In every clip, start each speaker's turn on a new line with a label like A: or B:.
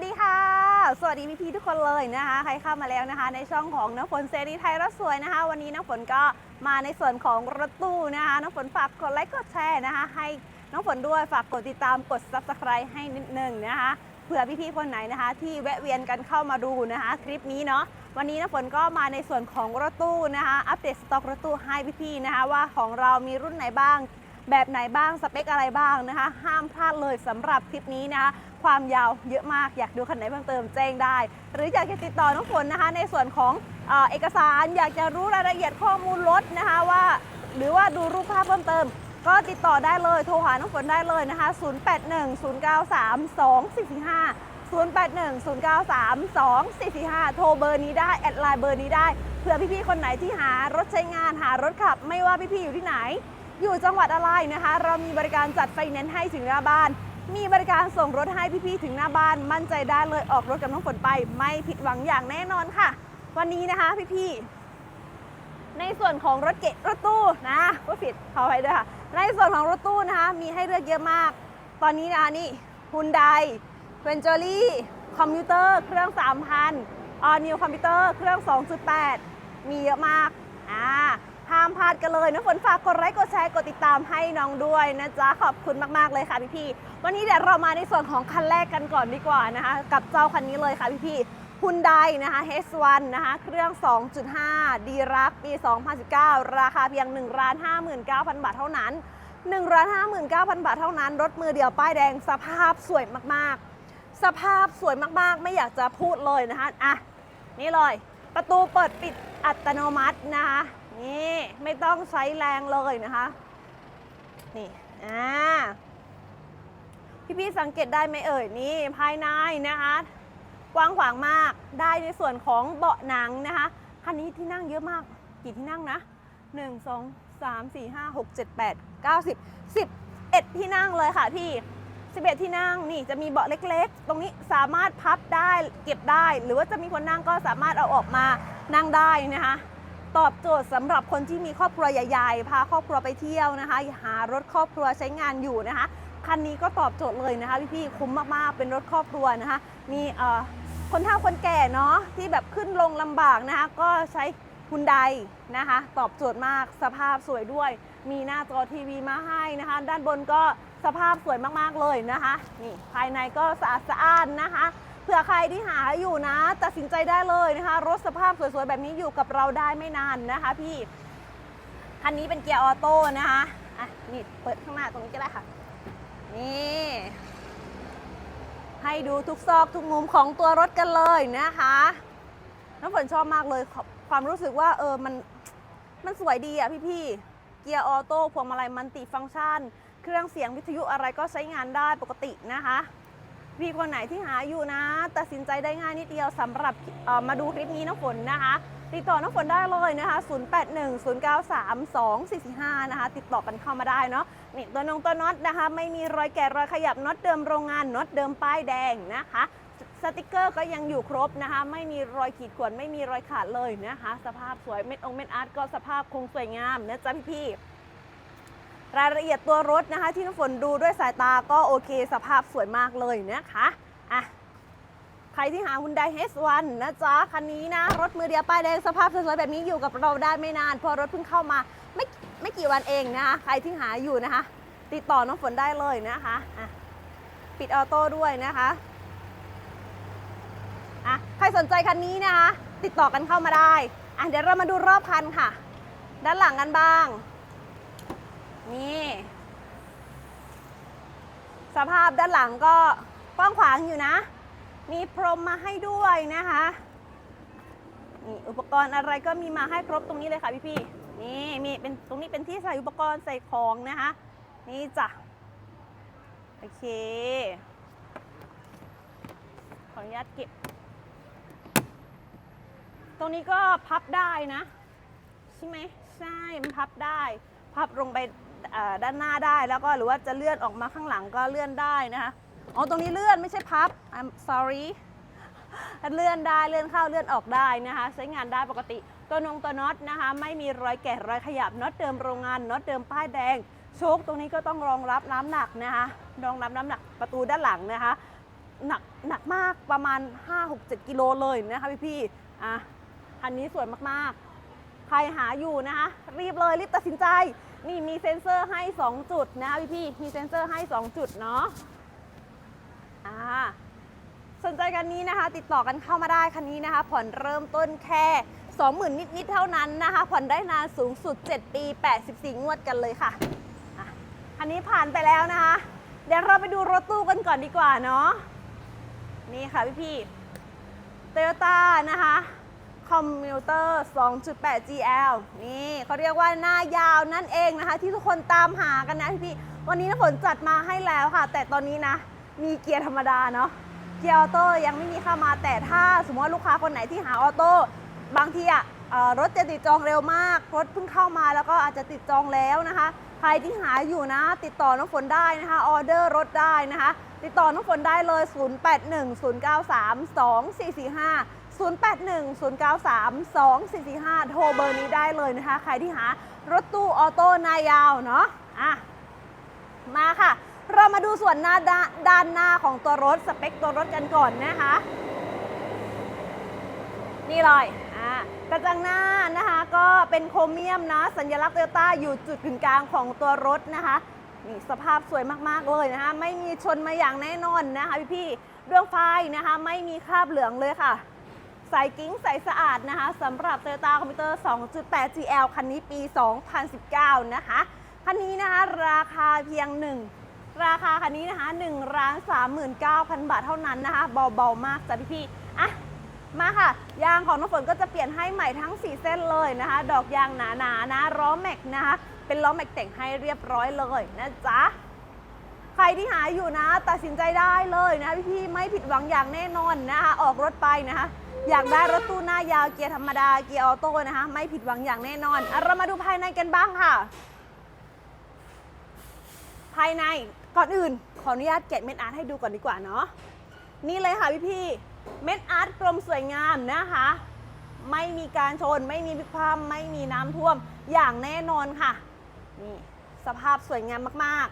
A: สดีค่ะ สวัสดีพี่พี่ๆทุกคนเลยนะคะ ใครเข้ามาแล้วนะคะ ในช่องของน้ำฝนเซรีไทยรถสวยนะคะ วันนี้น้ำฝนก็มาในส่วนของรถตู้นะคะน้ำฝนฝากกดไลค์กดแชร์นะคะ ให้น้องฝนด้วยฝากกดติดตามกด subscribe ให้นิดนึงนะคะเผื่อพี่พี่ๆคนไหนนะคะ ที่แวะเวียนกันเข้ามาดูนะคะ คลิปนี้เนาะวันนี้น้ำฝนก็มาในส่วนของรถตู้นะคะ อัปเดตสต็อกรถตู้ให้พี่พี่ๆนะคะ ว่าของเรามีรุ่นไหนบ้าง แบบไหนบ้างสเปคอะไรบ้างนะคะ ห้ามพลาดเลยสำหรับคลิปนี้นะคะความยาวเยอะมากอยากดูคันไหนเพิ่มเติมแจ้งได้ หรืออยากจะติดต่อน้องฝนนะคะ ในส่วนของเอเอกสารอยากจะรู้รายละเอียดข้อมูลรถนะคะว่า หรือว่าดูรูปภาพเพิ่มเติม ก็ติดต่อได้เลยโทรหาน้องฝนได้เลยนะคะ 0810932445 0810932445 โทรเบอร์นี้ได้ แอดไลน์เบอร์นี้ได้เผื่อพี่ๆ คนไหนที่หารถใช้งานหารถขับ ไม่ว่าพี่ๆ อยู่ที่ไหน อยู่จังหวัดอะไรนะคะ เรามีบริการจัดไฟแนนซ์ให้ถึงหน้าบ้าน มีบริการส่งรถให้พี่ๆถึงหน้าบ้าน มั่นใจได้เลยออกรถกับน้องฝนไป ไม่ผิดหวังอย่างแน่นอนค่ะ วันนี้นะคะพี่ๆในส่วนของรถเก๋รถตู้นะก็ผิดขอไปด้วยค่ะ ในส่วนของรถตู้นะคะ มีให้เลือกเยอะมาก ตอนนี้นะคะนี่ฮุนไดเวนเจอรี่คอมพิวเตอร์เครื่อง3,000ออนิวคอมพิวเตอร์เครื่อง 2.8 มีเยอะมากอ่า ห้ามพลาดกันเลยนะฝนฝากกดไลค์กดแชร์กดติดตามให้น้องด้วยนะจ๊ะขอบคุณมากๆเลยค่ะพี่ๆวันนี้เดี๋ยวเรามาในส่วนของคันแรกกันก่อนดีกว่านะคะ กับเจ้าคันนี้เลยค่ะพี่ๆฮุนไดนะคะ H1 นะคะเครื่อง 2.5 ดีรักปี 2019 ราคาเพียง 1 59,000 บาทเท่านั้น 1 59,000 บาทเท่านั้น รถมือเดียวป้ายแดงสภาพสวยมากๆ สภาพสวยมากๆ ไม่อยากจะพูดเลยนะคะอะนี่เลยประตูเปิดปิดอัตโนมัตินะคะ นี่ไม่ต้องใช้แรงเลยนะคะ นี่อ่าพี่ๆสังเกตได้ไหมเอ่ยนี่ภายในนะคะกว้างขวางมากได้ในส่วนของเบาะหนังนะคะคันนี้ที่นั่งเยอะมากกี่ที่นั่งนะ 1 2 3 4 5 6 7 8 9 10 11 ที่นั่งเลยค่ะพี่ 11 ที่นั่งนี่จะมีเบาะเล็กๆ ตรงนี้สามารถพับได้เก็บได้ หรือว่าจะมีคนนั่งก็สามารถเอาออกมานั่งได้นะคะ ตอบโจทย์สำหรับคนที่มีครอบครัวใหญ่ๆ พาครอบครัวไปเที่ยวนะคะ หารถครอบครัวใช้งานอยู่นะคะ คันนี้ก็ตอบโจทย์เลยนะคะพี่ๆ คุ้มมากๆ เป็นรถครอบครัวนะคะ มีเอ่อคนเฒ่าคนแก่เนาะที่แบบขึ้นลงลำบากนะคะ ก็ใช้ฮุนไดนะคะ ตอบโจทย์มาก สภาพสวยด้วย มีหน้าจอทีวีมาให้นะคะ ด้านบนก็สภาพสวยมากๆเลยนะคะ นี่ภายในก็สะอาดสะอ้านนะคะ เผื่อใครที่หาอยู่นะ ตัดสินใจได้เลยนะคะ รถสภาพสวยๆ แบบนี้อยู่กับเราได้ไม่นานนะคะพี่ คันนี้เป็นเกียร์ออโต้นะคะอะนี่เปิดข้างหน้าตรงนี้ก็ได้ค่ะ นี่ให้ดูทุกซอกทุกมุมของตัวรถกันเลยนะคะน้ำฝนชอบมากเลยความรู้สึกว่าเออมันมันสวยดีอะพี่ๆเกียร์ออโต้พวงมาลัยมันติฟังก์ชัน เครื่องเสียงวิทยุอะไรก็ใช้งานได้ปกตินะคะ พี่คนไหนที่หาอยู่นะ ตัดสินใจได้ง่ายนิดเดียวสำหรับมาดูคลิปนี้น้องฝนนะคะติดต่อน้องฝนได้เลยนะคะ 0810932445 นะคะ ติดต่อกันเข้ามาได้เนาะ นี่ตัวนงตัวน็อตนะคะ ไม่มีรอยแกะรอยขยับน็อตเดิมโรงงานน็อตเดิมป้ายแดงนะคะ สติกเกอร์ก็ยังอยู่ครบนะคะ ไม่มีรอยขีดข่วน ไม่มีรอยขาดเลยนะคะ สภาพสวย เม็ดองเม็ดอาร์ตก็สภาพคงสวยงามนะจ๊ะพี่ๆ รายละเอียดตัวรถนะคะ ที่น้ำฝนดูด้วยสายตาก็โอเคสภาพสวยมากเลยนะคะอะใครที่หา Hyundai H1 นะจ๊ะ คันนี้นะ รถมือเดียวป้ายแดงสภาพสวยๆแบบนี้อยู่กับเราได้ไม่นาน เพราะรถเพิ่งเข้ามาไม่ไม่กี่วันเองนะคะ ใครที่หาอยู่นะคะ ติดต่อน้องฝนได้เลยนะคะอะปิดออโต้ด้วยนะคะอะใครสนใจคันนี้นะคะ ติดต่อกันเข้ามาได้อะเดี๋ยวเรามาดูรอบคันค่ะ ด้านหลังกันบ้าง นี่ สภาพด้านหลังก็กว้างขวางอยู่นะ มีพรมมาให้ด้วยนะคะนี่อุปกรณ์อะไรก็มีมาให้ครบตรงนี้เลยค่ะพี่พี่ๆนี่มีเป็นตรงนี้เป็นที่ใส่อุปกรณ์ใส่ของนะคะ นี่จ้ะโอเค ขออนุญาตเก็บ ตรงนี้ก็พับได้นะ ใช่ไหมใช่ มันพับได้ พับลงไป ด้านหน้าได้แล้วก็หรือว่าจะเลื่อนออกมาข้างหลังก็เลื่อนได้นะคะอ๋อตรงนี้เลื่อนไม่ใช่พับ I'm sorry เลื่อนได้เลื่อนเข้าเลื่อนออกได้นะคะ ใช้งานได้ปกติ ตัวนงตัวน็อตนะคะ ไม่มีรอยแกะรอยขยับน็อตเดิมโรงงานน็อตเดิมป้ายแดงโชคตรงนี้ก็ต้องรองรับน้ำหนักนะคะรองรับน้ำหนักประตูด้านหลังนะคะหนักหนักมากประมาณ 5-6-7 กิโลเลยนะคะพี่พี่ๆอะคันนี้สวยมากๆ ใครหาอยู่นะคะรีบเลยรีบตัดสินใจ นี่มีเซ็นเซอร์ให้ 2 จุดนะคะพี่พี่มีเซ็นเซอร์ให้ 2 จุดเนาะอ่าสนใจกันนี้นะคะ ติดต่อกันเข้ามาได้คันนี้นะคะ ผ่อนเริ่มต้นแค่ 20,000 นิด ๆ เท่านั้นนะคะ ผ่อนได้นานสูงสุด 7 ปี 84 งวดกันเลยค่ะอะคันนี้ผ่านไปแล้วนะคะ เดี๋ยวเราไปดูรถตู้กันก่อนดีกว่าเนาะนี่ค่ะพี่พี่โตโยต้านะคะ คอมมิวเตอร์ 2.8 GL นี่เขาเรียกว่าหน้ายาวนั่นเองนะคะ ที่ทุกคนตามหากันนะพี่พี่วันนี้นะฝนจัดมาให้แล้วค่ะ แต่ตอนนี้นะ มีเกียร์ธรรมดาเนาะเกียร์ออโต้ยังไม่มีเข้ามาแต่ถ้าสมมติว่าลูกค้าคนไหนที่หาออโต้บางทีอะรถจะติดจองเร็วมาก รถเพิ่งเข้ามาแล้วก็อาจจะติดจองแล้วนะคะ ใครที่หาอยู่นะ ติดต่อน้องฝนได้นะคะออเดอร์รถได้นะคะ ติดต่อน้องฝนได้เลย 0810932445 0810932445 โทรเบอร์นี้ได้เลยนะคะ ใครที่หารถตู้ออโต้นายาวเนาะอะมาค่ะ เรามาดูส่วนหน้าด้าด้านหน้าของตัวรถสเปคตัวรถกันก่อนนะคะ นี่เลยอ่ากระจังหน้านะคะ ก็เป็นโครเมียมนะ สัญลักษณ์โตโยต้าอยู่จุดกึ่งกลางของตัวรถนะคะนี่สภาพสวยมากๆเลยนะคะ ไม่มีชนมาอย่างแน่นอนนะคะพี่ๆเรื่องไฟนะคะ ไม่มีคราบเหลืองเลยค่ะ ใสกิ้งใสสะอาดนะคะสำหรับ Toyota Commuter 2.8 GL คันนี้ปี 2019 นะคะ คันนี้นะคะราคาเพียง 1 ราคาคันนี้นะคะ1ล้าน39,000 บาทเท่านั้นนะคะเบาๆมากจ้ะพี่ๆอะมาค่ะ ยางของน้ำฝนก็จะเปลี่ยนให้ใหม่ทั้ง 4 เส้นเลยนะคะ ดอกยางหนาๆนะล้อแม็กนะคะ เป็นล้อแม็กแต่งให้เรียบร้อยเลยนะจ๊ะใครที่หาอยู่นะ ตัดสินใจได้เลยนะพี่ๆไม่ผิดหวังอย่างแน่นอนนะคะ ออกรถไปนะคะ อยากได้รถตู้หน้ายาวเกียร์ธรรมดาเกียร์ออโต้นะคะไม่ผิดหวังอย่างแน่นอนอเรามาดูภายในกันบ้างค่ะ ภายในก่อนอื่น ขออนุญาตแกะเม็ดอาร์ตให้ดูก่อนดีกว่าเนาะนี่เลยค่ะพี่พี่เม็ดอาร์ตกลมสวยงามนะคะ ไม่มีการชน ไม่มีพิคว่ำไม่มีน้ำท่วมอย่างแน่นอนค่ะนี่สภาพสวยงามมาก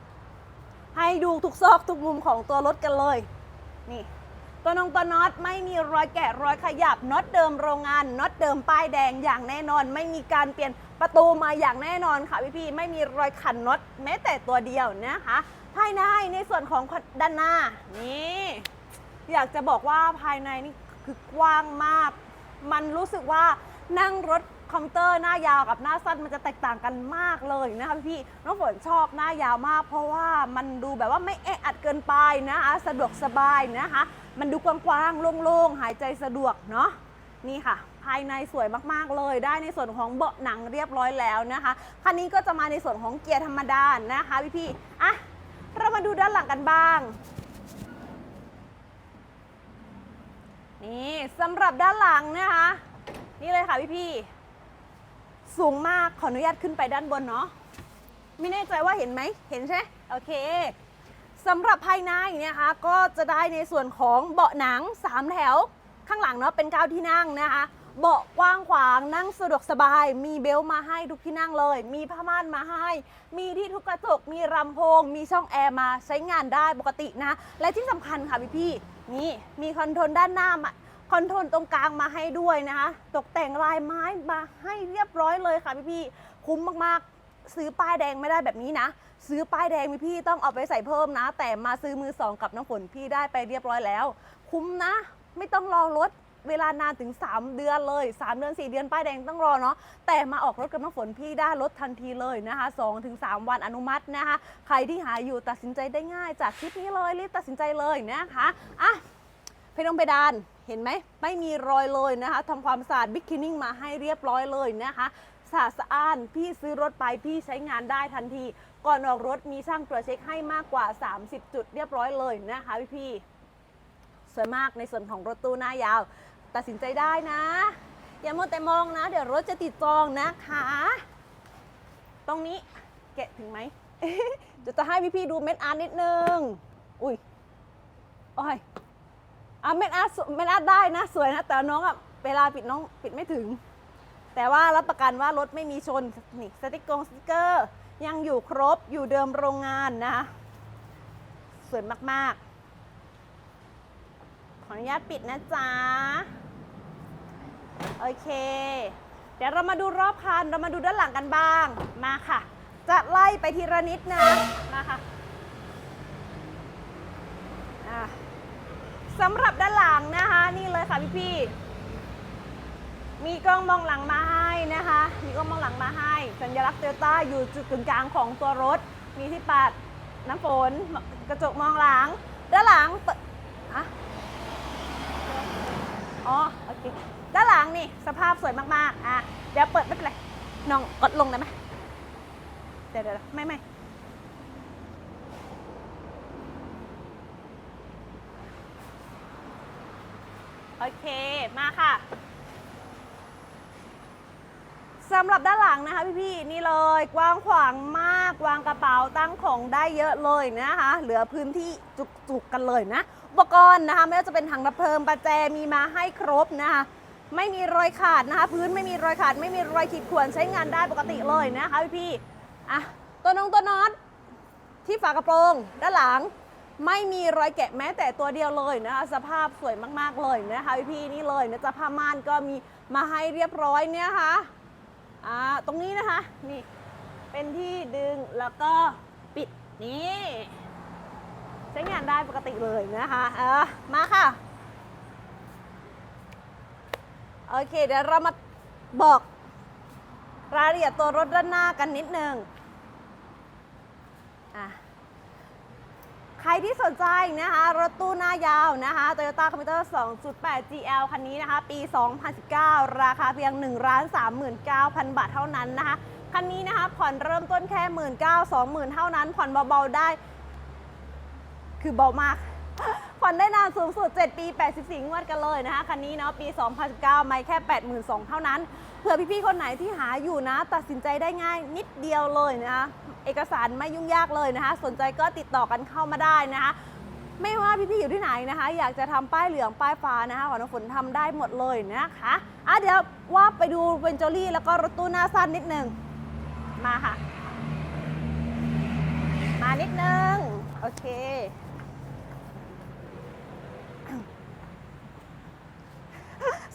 A: ๆ ให้ดูทุกซอกทุกมุมของตัวรถกันเลย นี่ ตัวนงตัวน็อตไม่มีรอยแกะรอยขยับน็อตเดิมโรงงานน็อตเดิมป้ายแดงอย่างแน่นอน ไม่มีการเปลี่ยนประตูมาอย่างแน่นอนค่ะพี่พี่ๆไม่มีรอยขันน็อตแม้แต่ตัวเดียวนะคะ ภายในในส่วนของด้านหน้านี่อยากจะบอกว่าภายในนี่คือกว้างมาก มันรู้สึกว่านั่งรถคอมเตอร์หน้ายาวกับหน้าสั้นมันจะแตกต่างกันมากเลยนะคะพี่น้องฝนชอบหน้ายาวมาก เพราะว่ามันดูแบบว่าไม่แออัดเกินไปนะคะสะดวกสบายนะคะ มันดูกว้างๆ โล่งๆ หายใจสะดวกเนาะนี่ค่ะ ภายในสวยมากๆเลย ได้ในส่วนของเบาะหนังเรียบร้อยแล้วนะคะคันนี้ก็จะมาในส่วนของเกียร์ธรรมดานะคะพี่ๆอะเรามาดูด้านหลังกันบ้างนี่สำหรับด้านหลังนะคะ นี่เลยค่ะพี่ๆสูงมากขออนุญาตขึ้นไปด้านบนเนาะไม่แน่ใจว่าเห็นไหมเห็นใช่โอเค สำหรับภายในเนี่ยนะคะก็จะได้ในส่วนของเบาะหนัง 3 แถว ข้างหลังเนาะเป็นเก้าที่นั่งนะคะ เบาะกว้างขวางนั่งสะดวกสบาย มีเบลมาให้ทุกที่นั่งเลย มีผ้าม่านมาให้ มีที่ทุกกระจก มีลำโพง มีช่องแอร์มาใช้งานได้ปกตินะ และที่สำคัญค่ะพี่ๆนี่มีคอนโทรลด้านหน้าคอนโทรลตรงกลางมาให้ด้วยนะคะ ตกแต่งลายไม้มาให้เรียบร้อยเลยค่ะพี่ๆคุ้มมากๆ ซื้อป้ายแดงไม่ได้แบบนี้นะ ซื้อป้ายแดงพี่ต้องเอาไปใส่เพิ่มนะ แต่มาซื้อมือสองกับน้ำฝนพี่ได้ไปเรียบร้อยแล้ว คุ้มนะ ไม่ต้องรอรถเวลานานถึง 3 เดือนเลย 3 เดือน 4 เดือนป้ายแดงต้องรอเนาะแต่มาออกรถกับน้ำฝนพี่ได้รถทันทีเลยนะคะ2ถึง3วันอนุมัตินะคะ ใครที่หาอยู่ตัดสินใจได้ง่าย จากคลิปนี้เลยรีบตัดสินใจเลยนะคะอะเพดงเพดานเห็นไหมไม่มีรอยเลยนะคะทำความสะอาดบิ๊กคินนิ่งมาให้เรียบร้อยเลยนะคะสะอาดสะอ้านพี่ซื้อรถไปพี่ใช้งานได้ทันที ก่อนออกรถมีช่างตรวจเช็คให้มากกว่า 30 จุดเรียบร้อยเลยนะคะพี่พี่สวยมากในส่วนของรถตู้หน้ายาว ตัดสินใจได้นะ อย่ามัวแต่มองนะ เดี๋ยวรถจะติดจองนะคะ ตรงนี้แกะถึงไหมเดี๋ยวจะให้พี่ๆดูเม็ดอาร์ตนิดนึง อุ้ยโอ้ยอะเม็ดอาร์ตเม็ดอาร์ตได้นะ สวยนะ แต่น้องอะเวลาปิดน้องปิดไม่ถึง แต่ว่ารับประกันว่ารถไม่มีชนนี่สติกกงสติกเกอร์ ยังอยู่ครบอยู่เดิมโรงงานนะคะสวยมากๆ ขออนุญาตปิดนะจ๊ะ โอเค เดี๋ยวเรามาดูรอบคัน เรามาดูด้านหลังกันบ้าง มาค่ะ จะไล่ไปทีละนิดนะ มาค่ะสำหรับด้านหลังนะคะ นี่เลยค่ะพี่พี่ มีกล้องมองหลังมาให้นะคะ มีกล้องมองหลังมาให้ สัญลักษณ์โตโยต้าอยู่จุดกึ่งกลางของตัวรถ มีที่ปัดน้ำฝนกระจกมองหลัง ด้านหลังอะอ๋อโอเคด้านหลังนี่สภาพสวยมากๆอะเดี๋ยวเปิดไม่เป็นไรน้องกดลงได้ไหมเดี๋ยวเดี๋ยวไม่ไม่โอเค มาค่ะ สำหรับด้านหลังนะคะพี่ๆนี่เลยกว้างขวางมากวางกระเป๋าตั้งของได้เยอะเลยนะคะ เหลือพื้นที่จุกๆกันเลยนะอุปกรณ์นะคะไม่ว่าจะเป็นถังดับเพลิงประแจมีมาให้ครบนะคะไม่มีรอยขาดนะคะพื้นไม่มีรอยขาด ไม่มีรอยขีดข่วนใช้งานได้ปกติเลยนะคะพี่ๆอะตัวนงตัวน็อตที่ฝากระโปรง ด้านหลังไม่มีรอยแกะแม้แต่ตัวเดียวเลยนะคะสภาพสวยมากๆเลยนะคะพี่ๆนี่เลยนะจ๊ะผ้าม่านก็มีมาให้เรียบร้อยเนี่ยค่ะ อ่าตรงนี้นะคะนี่เป็นที่ดึงแล้วก็ปิดนี่ใช้งานได้ปกติเลยนะคะเออมาค่ะโอเคเดี๋ยวเรามาบอกรายละเอียดตัวรถด้านหน้ากันนิดนึงอะ รที่สนใจนะคะรถตู้หน้ายาวนะคะ Toyota Commuter 2.8 GL คันนี้นะคะ ปี 2019 ราคาเพียง 1 39,000 บาทเท่านั้นนะคะ คันนี้นะคะ ผ่อนเริ่มต้นแค่ 19,000 20,000 เท่านั้น ผ่อนเบาๆได้ คือเบามาก สูงสุด 7 ปี 84 งวดกันเลยนะคะ คันนี้เนาะปี 2019 ไม่แค่ 82,000 เท่านั้น เผื่อพี่ๆ คนไหนที่หาอยู่นะ ตัดสินใจได้ง่ายนิดเดียวเลยนะคะ เอกสารไม่ยุ่งยากเลยนะคะ สนใจก็ติดต่อกันเข้ามาได้นะคะไม่ว่าพี่ๆอยู่ที่ไหนนะคะ อยากจะทำป้ายเหลืองป้ายฟ้านะคะขอน้ำฝนทำได้หมดเลยนะคะอะเดี๋ยวว่าไปดูเวนจอรี่แล้วก็รถตู้หน้าสั้นนิดนึงมาค่ะ มานิดนึง โอเค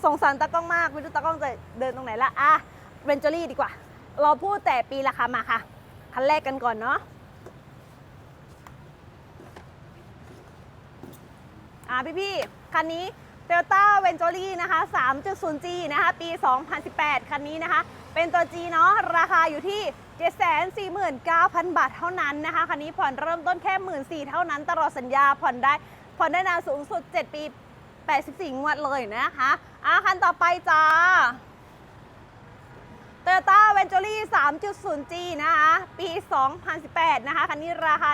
A: สงสารตากล้องมากไม่รู้ตากล้องจะเดินตรงไหนละอะเวนจอรี่ดีกว่า เราพูดแต่ปีราคามาค่ะ คันแรกกันก่อนเนาะอ่าพี่พี่ๆคันนี้ Toyota v e n t u r y นะคะ 3.0G นะคะ ปี 2018 คันนี้นะคะ เป็นตัว G เนาะ ราคาอยู่ที่ 749,000 บาทเท่านั้นนะคะ คันนี้ผ่อนเริ่มต้นแค่ 14,000เท่านั้น ตลอดสัญญาผ่อนได้ ผ่อนได้นานสูงสุด 7 ปี 84 งวดเลยนะคะอะคันต่อไปจ้า Toyota v e n t u r y 3.0G นะคะ ปี 2018 นะคะ คันนี้ราคา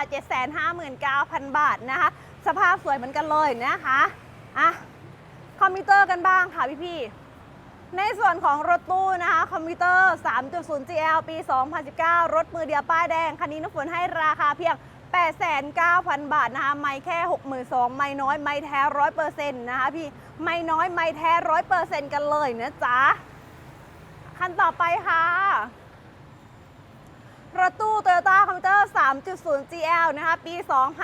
A: 759,000 บาทนะคะ สภาพสวยเหมือนกันเลยนะคะอะคอมพิวเตอร์กันบ้างค่ะพี่ๆ ในส่วนของรถตู้นะคะคอมพิวเตอร์ 3.0 GL ปี 2019 รถมือเดียวป้ายแดง คันนี้น้ำฝนให้ราคาเพียง 8,900 บาทนะคะไม่แค่ 62,000ไม่น้อยไม่แท้100%นะคะพี่ไม่น้อยไม่แท้100%กันเลยนะจ๊ะคันต่อไปค่ะรถตู้ Toyota Commuter 3.0 GL นะคะ ปี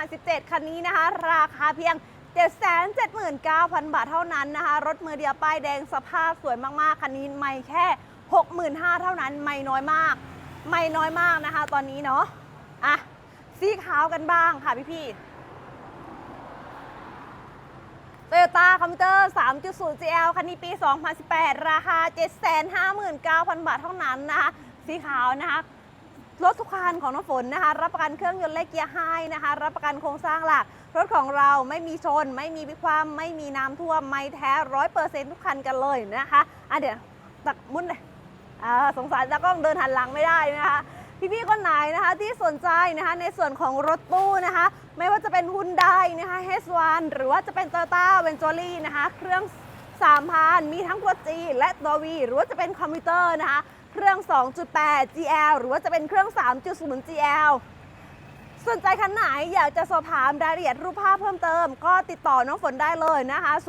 A: 2017 คันนี้นะคะ ราคาเพียง 779,000 บาทเท่านั้นนะคะ รถมือเดียวป้ายแดงสภาพสวยมาก ๆ คันนี้ไม่แค่ 65,000 เท่านั้น ไม่น้อยมาก ไม่น้อยมากนะคะ ตอนนี้เนาะ อะ สีขาวกันบ้างค่ะพี่ๆ Toyota Commuter 3.0 GL คันนี้ปี 2018 ราคา 759,000 บาทเท่านั้นนะคะสีขาวนะคะรถทุกคันของน้องฝนนะคะ รับประกันเครื่องยนต์และเกียร์ให้นะคะ รับประกันโครงสร้างหลัก รถของเราไม่มีชน ไม่มีวิความไม่มีน้ำท่วม ไม่แท้ร้อยเปอร์เซ็นต์ทุกคันกันเลยนะคะอะเดี๋ยวตักมุนเลยสงสารตากล้องเดินหันหลังไม่ได้นะคะ พี่ๆคนไหนนะคะที่สนใจนะคะในส่วนของรถตู้นะคะ ไม่ว่าจะเป็นฮุนไดนะคะ H1 หรือว่าจะเป็น Toyota v e n t u r y นะคะ เครื่อง3,000มีทั้งตัว G และตัว V หรือว่าจะเป็นคอมพิวเตอร์นะคะ เครื่อง 2.8 GL หรือว่าจะเป็นเครื่อง 3.0 GL สนใจคันไหนอยากจะสอบถามรายละเอียดรูปภาพเพิ่มเติม ก็ติดต่อน้องฝนได้เลยนะคะ 081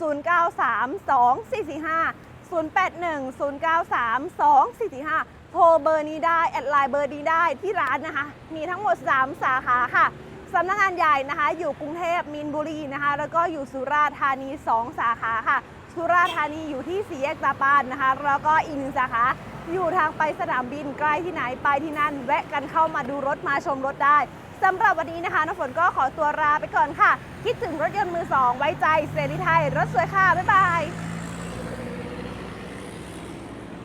A: 093 2445 081 093 2445 โทรเบอร์นี้ได้ แอดไลน์เบอร์นี้ได้ที่ร้านนะคะ มีทั้งหมด 3 สาขาค่ะสำนักงานใหญ่นะคะ อยู่กรุงเทพมีนบุรีนะคะ แล้วก็อยู่สุราษฎร์ธานี 2 สาขาค่ะ สุราษฎร์ธานีอยู่ที่สีแยกตาปานนะคะ แล้วก็อีกหนึ่งสาขา อยู่ทางไปสนามบินใกล้ที่ไหนไปที่นั่น แวะกันเข้ามาดูรถมาชมรถได้สำหรับวันนี้นะคะน้ำฝนก็ขอตัวลาไปก่อนค่ะ คิดถึงรถยนต์มือสองไว้ใจเซรีไทย รถสวยค่ะ บ๊ายบาย